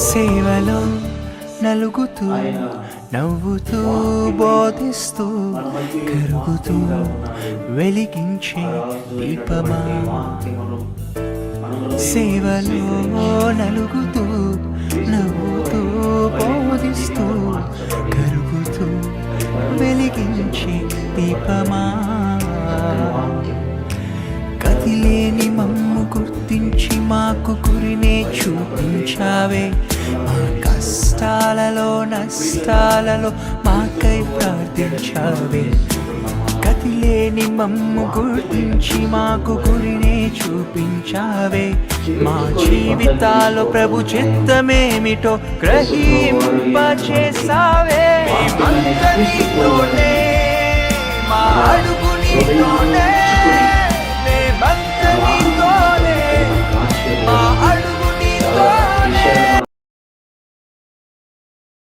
సేవలో నలుగుతూ నవ్వుతూ బోధిస్తూ కరుగుతూ వెలిగించే దీపమా? సేవలో నలుగుతూ నవ్వుతూ బోధిస్తూ కరుగుతూ వెలిగించే దీపమా? చూపించి మాకు గురినే చూపించావే. మా కష్టాలలో నష్టాలలో మాకై ప్రార్థించావే. కదిలేని మమ్ము గుర్తించి మాకు గురినే చూపించావే. మా జీవితాలు ప్రభు చిత్తమేమిటో గ్రహింపచేసావే మేమంతా